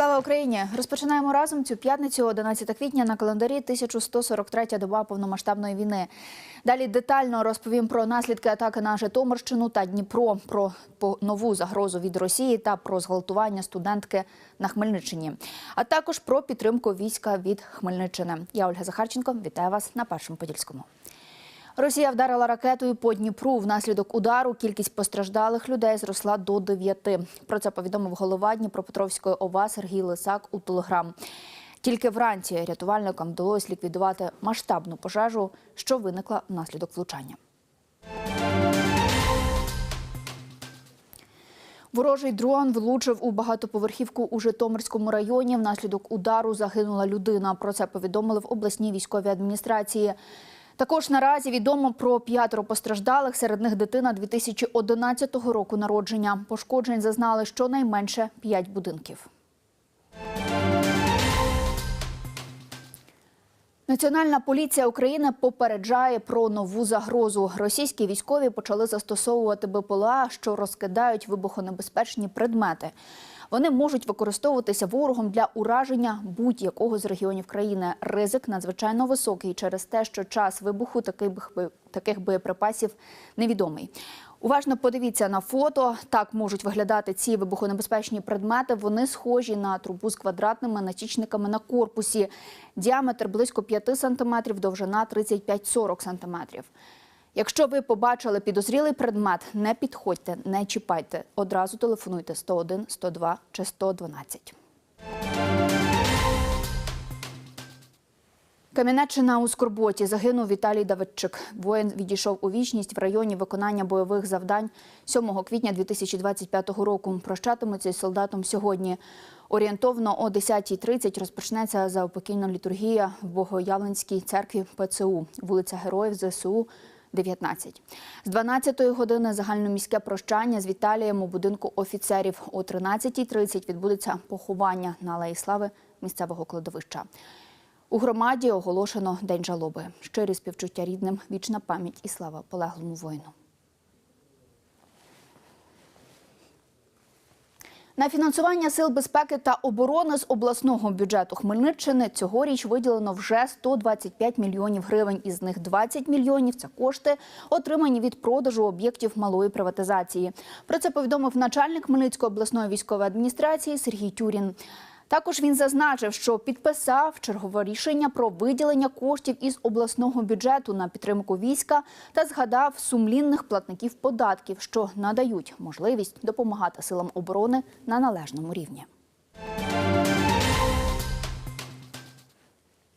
Слава Україні! Розпочинаємо разом цю п'ятницю, 11 квітня на календарі 1143 доба повномасштабної війни. Далі детально розповім про наслідки атаки на Житомирщину та Дніпро, про нову загрозу від Росії та про зґвалтування студентки на Хмельниччині, а також про підтримку війська від Хмельниччини. Я Ольга Захарченко. Вітаю вас на першому подільському. Росія вдарила ракетою по Дніпру. Внаслідок удару кількість постраждалих людей зросла до дев'яти. Про це повідомив голова Дніпропетровської ОВА Сергій Лисак у Телеграм. Тільки вранці рятувальникам вдалося ліквідувати масштабну пожежу, що виникла внаслідок влучання. Ворожий дрон влучив у багатоповерхівку у Житомирському районі. Внаслідок удару загинула людина. Про це повідомили в обласній військовій адміністрації. Також наразі відомо про п'ятеро постраждалих. Серед них дитина 2011 року народження. Пошкоджень зазнали щонайменше п'ять будинків. Національна поліція України попереджає про нову загрозу. Російські військові почали застосовувати БПЛА, що розкидають вибухонебезпечні предмети. Вони можуть використовуватися ворогом для ураження будь-якого з регіонів країни. Ризик надзвичайно високий через те, що час вибуху таких, таких боєприпасів невідомий. Уважно подивіться на фото. Так можуть виглядати ці вибухонебезпечні предмети. Вони схожі на трубу з квадратними натічниками на корпусі. Діаметр близько 5 см, довжина 35-40 см. Якщо ви побачили підозрілий предмет, не підходьте, не чіпайте. Одразу телефонуйте 101, 102 чи 112. Кам'янеччина у Скорботі загинув Віталій Давидчик. Воїн відійшов у вічність в районі виконання бойових завдань 7 квітня 2025 року. Прощатимуться із солдатом сьогодні. Орієнтовно о 10.30 розпочнеться заупокійна літургія в Богоявленській церкві ПЦУ, вулиця Героїв ЗСУ. 19. З 12-ї години загальноміське прощання з Віталієм у будинку офіцерів. О 13.30 відбудеться поховання на Алеї Слави місцевого кладовища. У громаді оголошено День жалоби. Щирі співчуття рідним, вічна пам'ять і слава полеглому воїну. На фінансування сил безпеки та оборони з обласного бюджету Хмельниччини цьогоріч виділено вже 125 мільйонів гривень. Із них 20 мільйонів це кошти, отримані від продажу об'єктів малої приватизації. Про це повідомив начальник Хмельницької обласної військової адміністрації Сергій Тюрін. Також він зазначив, що підписав чергове рішення про виділення коштів із обласного бюджету на підтримку війська та згадав сумлінних платників податків, що надають можливість допомагати силам оборони на належному рівні.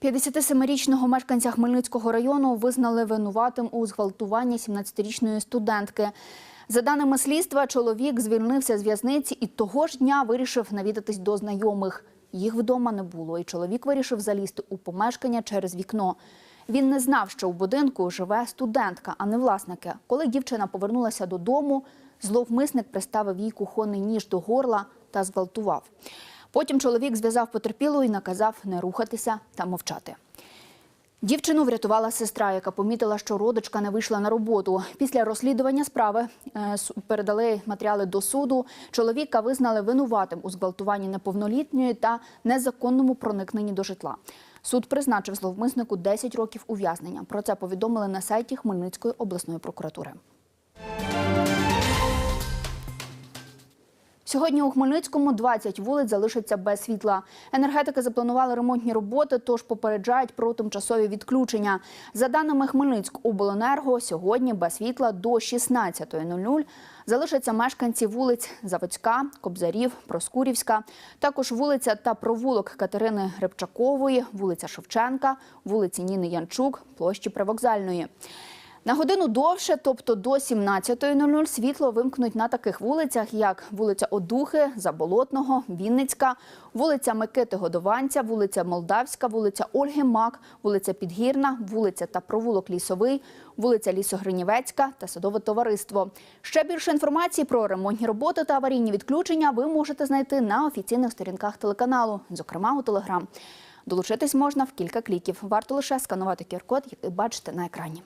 57-річного мешканця Хмельницького району визнали винуватим у зґвалтуванні 17-річної студентки. За даними слідства, чоловік звільнився з в'язниці і того ж дня вирішив навідатись до знайомих. Їх вдома не було, і чоловік вирішив залізти у помешкання через вікно. Він не знав, що у будинку живе студентка, а не власники. Коли дівчина повернулася додому, зловмисник приставив їй кухонний ніж до горла та зґвалтував. Потім чоловік зв'язав потерпілу і наказав не рухатися та мовчати. Дівчину врятувала сестра, яка помітила, що родичка не вийшла на роботу. Після розслідування справи е, передали матеріали до суду. Чоловіка визнали винуватим у зґвалтуванні неповнолітньої та незаконному проникненні до житла. Суд призначив зловмиснику 10 років ув'язнення. Про це повідомили на сайті Хмельницької обласної прокуратури. Сьогодні у Хмельницькому 20 вулиць залишаться без світла. Енергетики запланували ремонтні роботи, тож попереджають про тимчасові відключення. За даними Хмельницькобленерго, сьогодні без світла до 16.00 залишаться мешканці вулиць Заводська, Кобзарів, Проскурівська, також вулиця та провулок Катерини Рибчакової, вулиця Шевченка, вулиці Ніни Янчук, площі Привокзальної. На годину довше, тобто до 17.00, світло вимкнуть на таких вулицях, як вулиця Одухи, Заболотного, Вінницька, вулиця Микити Годованця, вулиця Молдавська, вулиця Ольги Мак, вулиця Підгірна, вулиця та провулок Лісовий, вулиця Лісогринівецька та Садове товариство. Ще більше інформації про ремонтні роботи та аварійні відключення ви можете знайти на офіційних сторінках телеканалу, зокрема у Телеграм. Долучитись можна в кілька кліків. Варто лише сканувати QR-код, який бачите на екрані.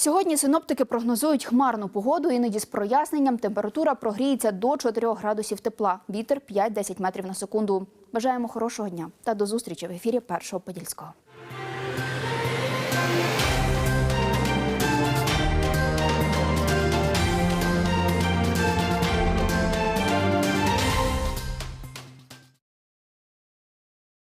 Сьогодні синоптики прогнозують хмарну погоду, іноді з проясненням температура прогріється до 4 градусів тепла. Вітер 5-10 метрів на секунду. Бажаємо хорошого дня та до зустрічі в ефірі Першого Подільського.